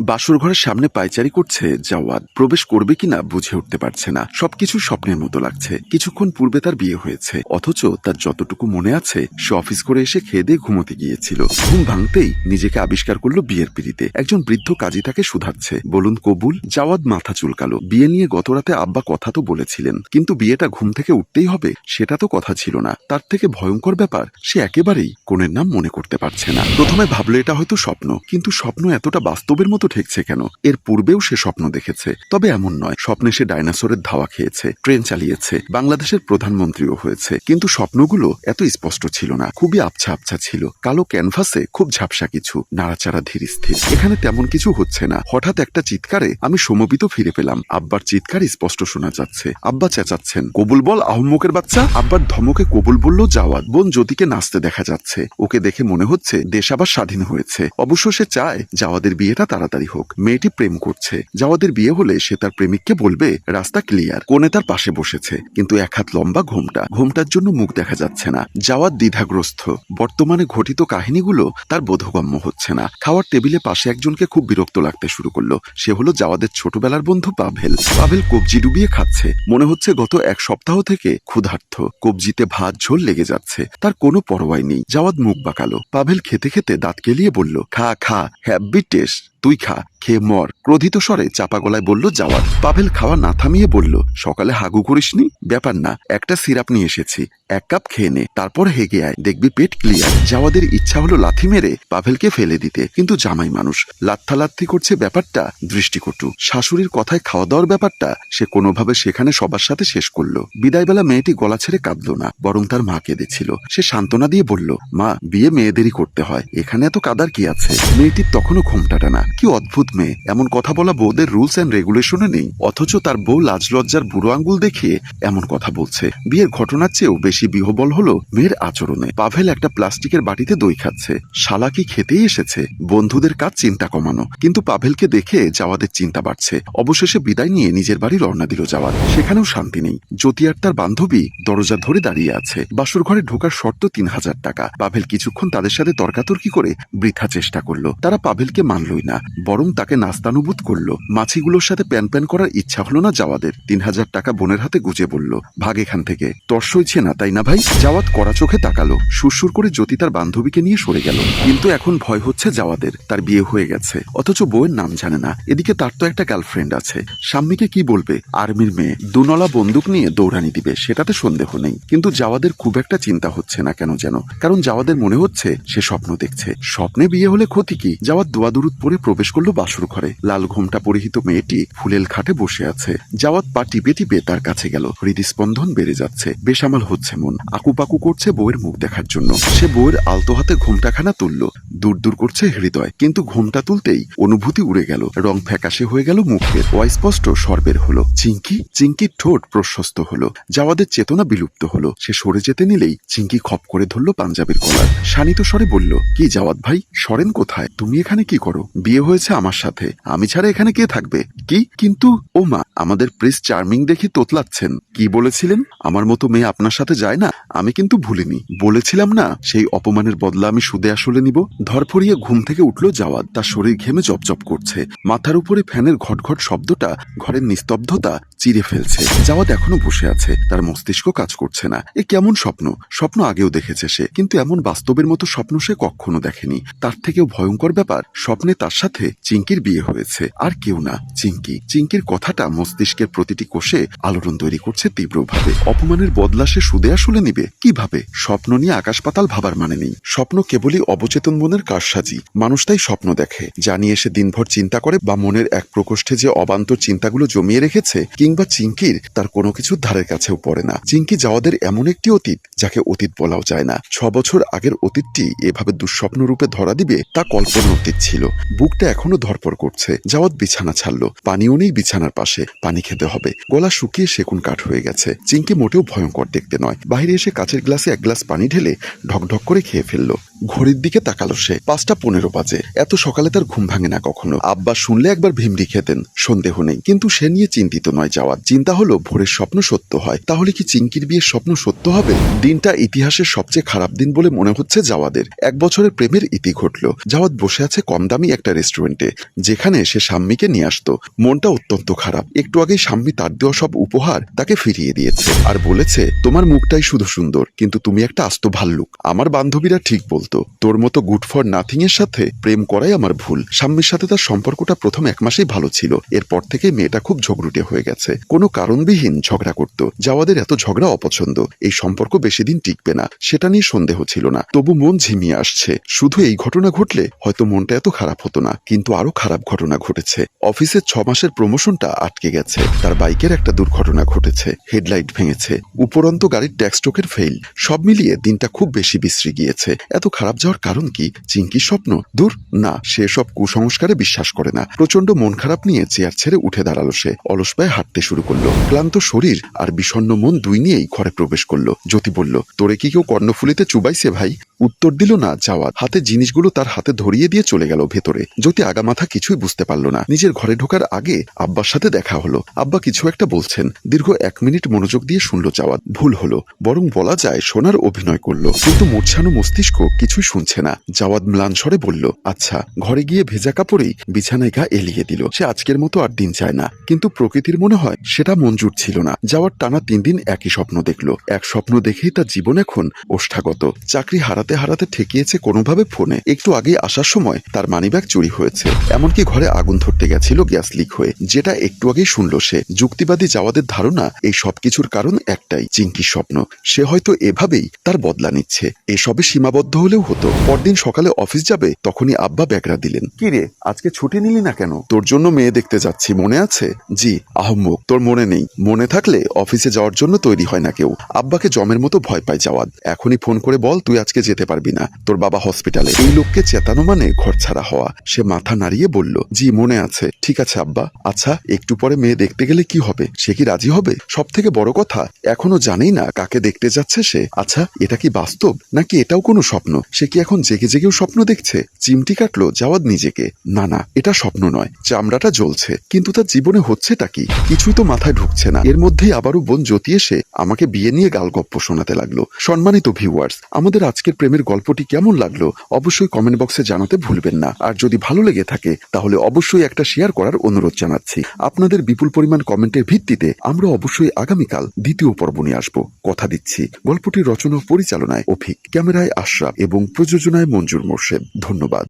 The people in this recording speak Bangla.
বাসর ঘরের সামনে পায়চারি করছে জাওয়াদ। প্রবেশ করবে কিনা বুঝে উঠতে পারছে না। সবকিছু স্বপ্নের মতো লাগছে। কিছুক্ষণ পূর্বে তার বিয়ে হয়েছে। অথচ তার যতটুকু মনে আছে, সে অফিস করে এসে খেয়ে দিয়ে ঘুমোতে গিয়েছিল। ঘুম ভাঙতেই নিজেকে আবিষ্কার করল বিয়ের পিড়িতে। একজন বৃদ্ধ কাজী তাকে শুধাচ্ছে। বলুন, কবুল? জাওয়াদ মাথা চুলকালো। বিয়ে নিয়ে গতরাতে আব্বা কথা তো বলেছিলেন। কিন্তু বিয়েটা ঘুম থেকে উঠতেই হবে, সেটা তো কথা ছিল না। তার থেকে ভয়ঙ্কর ব্যাপার, সে একেবারেই কোনের নাম মনে করতে পারছে না। প্রথমে ভাবলো এটা হয়তো স্বপ্ন। কিন্তু স্বপ্ন এতটা বাস্তবের মতো ঠেকছে কেন? এর পূর্বেও সে স্বপ্ন দেখেছে। তবে এমন নয়। স্বপ্নে সে ডাইনোসরের ধাওয়া খেয়েছে, ট্রেন চালিয়েছে, বাংলাদেশের প্রধানমন্ত্রীও হয়েছে। কিন্তু স্বপ্নগুলো এত স্পষ্ট ছিল না। খুবই আবছা আবছা ছিল। কালো ক্যানভাসে খুব ঝাপসা কিছু, নাড়াচাড়া ধীর স্থির। এখানে তেমন কিছু হচ্ছে না। হঠাৎ একটা চিৎকারে আমি সমবিত ফিরে পেলাম। আব্বার চিৎকার স্পষ্ট শোনা যাচ্ছে। আব্বা চেঁচাচ্ছেন, কবুল বল, আহম্মকের বাচ্চা? আব্বার ধমকে কবুল বলল জাওয়াদ বোন জ্যোতিকে নাচতে দেখা যাচ্ছে। ওকে দেখে মনে হচ্ছে দেশ আবার স্বাধীন হয়েছে। অবশ্য সে চায় জাওয়াদের বিয়েটা তাড়াতাড়ি হোক। মেয়েটি প্রেম করছে। যাওয়াদের বিয়ে হলে সে তার প্রেমিককে বলবে, রাস্তা ক্লিয়ার কোনে তার পাশে বসেছে। কিন্তু এক হাত লম্বা ঘোমটা। ঘোমটার জন্য মুখ দেখা যাচ্ছে না। জাওয়াদ দ্বিধাগ্রস্ত। বর্তমানে ঘটিত কাহিনীগুলো তার বোধগম্য হচ্ছে না। খাওয়ার টেবিলে পাশে একজনকে খুব বিরক্ত লাগতে শুরু করল। সে হলো যাওয়াদের ছোটবেলার বন্ধু পাভেল। পাভেল কবজি ডুবিয়ে খাচ্ছে। মনে হচ্ছে গত এক সপ্তাহ থেকে ক্ষুধার্থ কবজিতে ভাত, ঝোল লেগে যাচ্ছে। তার কোনো পরোয়াই নেই। জাওয়াদ মুখ বাঁকালো। পাভেল খেতে খেতে দাঁত কেলিয়ে বলল, খা খা হ্যাভি টেস্ট তুই খা, খেয়ে মর। ক্রোধিত স্বরে চাপা গলায় বলল জাওয়াদ। পাভেল খাওয়া না থামিয়ে বলল, সকালে হাগু করিসনি? ব্যাপার না, একটা সিরাপ নিয়ে এসেছি। এক কাপ খেয়ে নে, তারপর হেগে আয়, দেখবি পেট ক্লিয়ার জাওয়াদের ইচ্ছা হলো লাথি মেরে পাভেলকে ফেলে দিতে, কিন্তু জামাই মানুষ লাত্থালাত্থি করছে ব্যাপারটা দৃষ্টিকটু। শাশুড়ির কথায় খাওয়া দাওয়ার ব্যাপারটা সে কোনোভাবে সেখানে সবার সাথে শেষ করল। বিদায়বেলা মেয়েটি গলা ছেড়ে কাঁদল না, বরং তার মা কেঁদেছিল। সে সান্ত্বনা দিয়ে বলল, মা, বিয়ে মেয়েদেরই করতে হয়, এখানে এত কাদার কি আছে? মেয়েটির তখনও ঘোমটাটা না কি অদ্ভুত মেয়ে? এমন কথা বলা বউদের রুলস অ্যান্ড রেগুলেশনে নেই। অথচ তার বউ লাজ লজ্জার বুড়ো আঙ্গুল দেখিয়ে এমন কথা বলছে। বিয়ের ঘটনার চেয়েও বেশি বিহবল হলো মেয়ের আচরণে। পাভেল একটা প্লাস্টিকের বাটিতে দই খাচ্ছে। শালা কি খেতেই এসেছে? বন্ধুদের কাজ চিন্তা কমানো। কিন্তু পাভেলকে দেখে যাওয়াদের চিন্তা বাড়ছে। অবশেষে বিদায় নিয়ে নিজের বাড়ি রওনা দিল যাওয়ার। সেখানেও শান্তি নেই। জ্যোতি আর তার বান্ধবী দরজা ধরে দাঁড়িয়ে আছে। বাসুর ঘরে ঢোকার শর্ত তিন হাজার টাকা। পাভেল কিছুক্ষণ তাদের সাথে তর্কাতর্কি করে বৃথা চেষ্টা করল। তারা পাভেলকে মানলই না। বরং তাকে নাস্তানুভূত করল। মাছিগুলোর সাথে প্যান প্যান করার ইচ্ছা হলো না যাওয়াদের তিন হাজার টাকা বোনের হাতে গুজে বলল, ভাগ এখান থেকে। তর সইছে না, তাই না ভাই? জাওয়াদ কড়া চোখে তাকালো, সুরসুর করে জ্যোতি তার বান্ধবীকে নিয়ে সরে গেল। কিন্তু এখন ভয় হচ্ছে জাওয়াদের, তার বিয়ে হয়ে গেছে। অথচ বউয়ের নাম জানে না, এদিকে তার তো একটা গার্লফ্রেন্ড আছে। স্বামীকে কি বলবে? আর্মির মেয়ে, দুনলা বন্দুক নিয়ে দৌড়ানি দিবে, সেটাতে সন্দেহ নেই। কিন্তু জাওয়াদের খুব একটা চিন্তা হচ্ছে না কেন যেন? কারণ জাওয়াদের মনে হচ্ছে, সে স্বপ্ন দেখছে। স্বপ্নে বিয়ে হলে ক্ষতি কি? জাওয়াদ দোয়াদুরুদ পরে প্রবেশ করল বাসুর ঘরে। লাল ঘোমটা পরিহিত মেয়েটি ফুলেল খাটে বসে আছে। জাওয়াদ পা টিপে টিপে তার কাছে গেল। হৃদস্পন্দন বেড়ে যাচ্ছে। বেসামাল হচ্ছে মন। আকুপাকু করছে বউয়ের মুখ দেখার জন্য। সে বউয়ের আলতো হাতে ঘোমটাখানা তুলল। দূর দূর করছে হৃদয়। কিন্তু ঘোমটা তুলতেই অনুভূতি উড়ে গেল। রং ফ্যাকাশে হয়ে গেল মুখের। অস্পষ্ট সর্বের হলো। চিঙ্কি চিঙ্কির ঠোঁট প্রশস্ত হলো। জাওয়াদের চেতনা বিলুপ্ত হলো। সে সরে যেতে নিলেই চিঙ্কি খপ করে ধরল পাঞ্জাবের কলার শানিত স্বরে বলল, কি জাওয়াদ ভাই? সরেন কোথায়? তুমি এখানে কি করো? বিয়ে হয়েছে আমার সাথে। আমি ছাড়া এখানে কে থাকবে? কি? কিন্তু ও মা আমাদের প্রিন্স চার্মিং দেখি তোতলাচ্ছেন। কি বলেছিলেন? আমার মতো মেয়ে আপনার সাথে যায় না? আমি কিন্তু ভুলিনি। বলেছিলাম না, সেই অপমানের বদলা আমি সুদে আসলে নিব। ধরফরিয়ে ঘুম থেকে উঠল জাওয়াদ। তার শরীর ঘেমে জপজপ করছে। মাথার উপরে ফ্যানের ঘটঘট শব্দটা ঘরের নিস্তব্ধতা চিরে ফেলছে। যাওয়াত এখনও বসে আছে। তার মস্তিষ্ক কাজ করছে না। এ কেমন স্বপ্ন? স্বপ্ন আগেও দেখেছে সে। কিন্তু এমন বাস্তবের মতো স্বপ্ন সে কখনো দেখেনি। তার থেকেও ভয়ঙ্কর ব্যাপার, স্বপ্নে তার সাথে চিঙ্কির বিয়ে হয়েছে। আর কেউ না। চিঙ্কি, চিঙ্কির কথাটা মস্তিষ্কের প্রতিটি কোষে আলোড়ন তৈরি করছে তীব্রভাবে। অপমানের বদলা সে সুদে আসলে নিবে। কীভাবে? স্বপ্ন নিয়ে আকাশ পাতাল ভাবার মানে নেই। স্বপ্ন কেবলই অবচেতন মনের কারসাজি। মানুষ তাই স্বপ্ন দেখে। জানিয়ে সে দিনভর চিন্তা করে বা মনের এক প্রকোষ্ঠে যে অবান্তর চিন্তাগুলো জমিয়ে রেখেছে কিংবা চিঙ্কির, তার কোনো কিছুর ধারের কাছেও পড়ে না। চিঙ্কি যাওয়াদের এমন একটি অতীত, যাকে অতীত বলাও যায় না। ছ বছর আগের অতীতটি এভাবে দুঃস্বপ্ন রূপে ধরা দিবে তা কল্পনা অতীত ছিল বুকটা এখনও ধরপর করছে। যাওয়াত বিছানা ছাড়লো। পানিও নেই বিছানার পাশে। পানি খেতে হবে। গলা শুকিয়ে সেকুন কাঠ হয়ে গেছে। চিংকি মোটেও ভয়ঙ্কর দেখতে নয়। বাইরে এসে কাচের গ্লাসে এক গ্লাস পানি ঢেলে ঢকঢক করে খেয়ে ফেলল। ঘড়ির দিকে তাকালো সে। পাঁচটা পনেরো বাজে। এত সকালে তার ঘুম ভাঙে না কখনো। আব্বা শুনলে একবার ভিমড়ি খেতেন। সন্দেহ নেই। কিন্তু সে নিয়ে চিন্তিত নয় যাওয়ার। চিন্তা হলো, ভোরের স্বপ্ন সত্য হয়। তাহলে কি চিঙ্কির বিয়ের স্বপ্ন সত্য হবে? দিনটা ইতিহাসের সবচেয়ে খারাপ দিন বলে মনে হচ্ছে জাওয়াদের এক বছরের প্রেমের ইতি ঘটল। জাওয়াদ বসে আছে কম দামি একটা রেস্টুরেন্টে, যেখানে সে সাম্মীকে নিয়ে আসতো। মনটা অত্যন্ত খারাপ। একটু আগেই সাম্মী তার দেওয়া সব উপহার তাকে ফিরিয়ে দিয়েছে। আর বলেছে, তোমার মুখটাই শুধু সুন্দর। কিন্তু তুমি একটা আস্ত ভাল্লুক। আমার বান্ধবীরা ঠিক বলতো তোর মতো গুড ফর নাথিং এর সাথে প্রেম করাই আমার ভুল। সাম্মীর সাথে তার সম্পর্কটা প্রথম এক মাসেই ভালো ছিল। এরপর থেকে মেয়েটা খুব ঝগড়ুটে হয়ে গেছে। কোনো কারণবিহীন ঝগড়া করত। যাওয়াদের এত ঝগড়া অপছন্দ। এই সম্পর্ক বেশি দিন টিকবে না। সেটা নিয়ে সন্দেহ ছিল না। তবু মন ঝিমিয়ে আসছে। শুধু এই ঘটনা ঘটলে হয়তো মনটা এত খারাপ হতো না। কিন্তু আরও খারাপ ঘটনা ঘটেছে। অফিসের ছ মাসের প্রমোশনটা আটকে গেছে। তার বাইকের একটা দুর্ঘটনা ঘটেছে। হেডলাইট ভেঙেছে। উপরন্ত গাড়ির ট্যাক্সটোকের ফেইল। সব মিলিয়ে দিনটা খুব বেশি বিশ্রী গিয়েছে। এত খারাপ যাওয়ার কারণ কি? চিঙ্কির স্বপ্ন। দূর? না, সে সব কুসংস্কারে বিশ্বাস করে না। প্রচণ্ড মন খারাপ নিয়ে চেয়ার ছেড়ে উঠে দাঁড়াল সে। অলস পায়ে হাঁটতে শুরু করল। ক্লান্ত শরীর আর বিষণ্ণ মন দুই নিয়েই ঘরে প্রবেশ করল। জ্যোতি বলল, তোরে কি কেউ কর্ণফুলিতে চুবাইছে ভাই? উত্তর দিল, না যাওয়ার হাতে জিনিসগুলো তার হাতে ধরিয়ে দিয়ে চলে গেল ভেতরে। জ্যোতি আগামাথা কিছুই বুঝতে পারল না। নিজের ঘরে ঢোকার আগে আব্বার সাথে দেখা হলো। আব্বা কিছু একটা বলছেন। দীর্ঘ এক মিনিট মনোযোগ দিয়ে শুনলো যাওয়াত ভুল হলো। বরং বলা যায়, সোনার অভিনয় করল। কিন্তু মূর্ছানো মস্তিষ্ক কিছুই শুনছে না। জাওয়াদ ম্লান স্বরে বলল আচ্ছা ঘরে গিয়ে ভেজা কাপড়েই বিছানায় গা এলিয়ে দিল। সে আজকের মতো আর দিন চায় না। কিন্তু প্রকৃতির মনে হয় সেটা মঞ্জুর ছিল না। যাওয়ার টানা তিন দিন একই স্বপ্ন দেখল। এক স্বপ্ন দেখেই তার জীবন এখন ওষ্ঠাগত। চাকরি হারাতে হারাতে ঠেকিয়েছে কোনোভাবে ফোনে। একটু আগে আসার সময় তার মানিব্যাগ চুরি হয়েছে। এমনকি ঘরে আগুন ধরতে গেছিল গ্যাস লিক হয়ে। যেটা একটু আগেই শুনলো সে। যুক্তিবাদী যাওয়াদের ধারণা এই সবকিছুর কারণ একটাই চিঙ্কির স্বপ্ন। সে হয়তো এভাবেই তার বদলা নিচ্ছে। এসবে সীমাবদ্ধ হলেও হতো পরদিন সকালে অফিস যাবে তখনই আব্বা ব্যাগরা দিলেন। কি রে আজকে ছুটি নিলি না কেন? তোর জন্য মেয়ে দেখতে যাচ্ছি মনে আছে? জি আহম্মক তোর মনে নেই। মনে থাকলে অফিসে যাওয়ার জন্য তৈরি হয় না কেউ। আব্বাকে জমের মতো ভয় পায় যাওয়াদ এখনই ফোন করে বল তুই আজকে যেতে পারবি না। তোর বাবা হসপিটালে এই লোককে চেতানো মানে ঘর ছাড়া হওয়া। সে মাথা নাড়িয়ে বলল জি মনে আছে। ঠিক আছে আব্বা। আচ্ছা একটু পরে মেয়ে দেখতে গেলে কি হবে? সে কি রাজি হবে? সব থেকে বড় কথা এখনও জানেই না কাকে দেখতে যাচ্ছে সে। আচ্ছা এটা কি বাস্তব? নাকি এটাও কোনো স্বপ্ন? সে কি এখন জেগে জেগেও স্বপ্ন দেখছে? চিমটি কাটলো যাওয়াদ নিজেকে। না না, এটা স্বপ্ন নয়, চামড়াটা জ্বলছে। কিন্তু তার জীবনে হচ্ছেটা কি? কিছুই তো মাথায় ঢুকছে না। এর মধ্যেই আবারও বোন জ্যোতি এসে আমাকে বিয়ে নিয়ে গালগপ্প শোনাতে লাগল। সম্মানিত ভিউয়ার্স আমাদের আজকের প্রেমের গল্পটি কেমন লাগল অবশ্যই কমেন্ট বক্সে জানাতে ভুলবেন না। আর যদি ভালো লেগে থাকে, তাহলে অবশ্যই একটা শেয়ার করার অনুরোধ জানাচ্ছি। আপনাদের বিপুল পরিমাণ কমেন্টের ভিত্তিতে আমরা অবশ্যই আগামীকাল দ্বিতীয় পর্ব নিয়ে আসব। কথা দিচ্ছি। গল্পটির রচনা পরিচালনায় অভিক, ক্যামেরায় আশরাফ এবং প্রযোজনায় মঞ্জুর মোর্শেদ। ধন্যবাদ।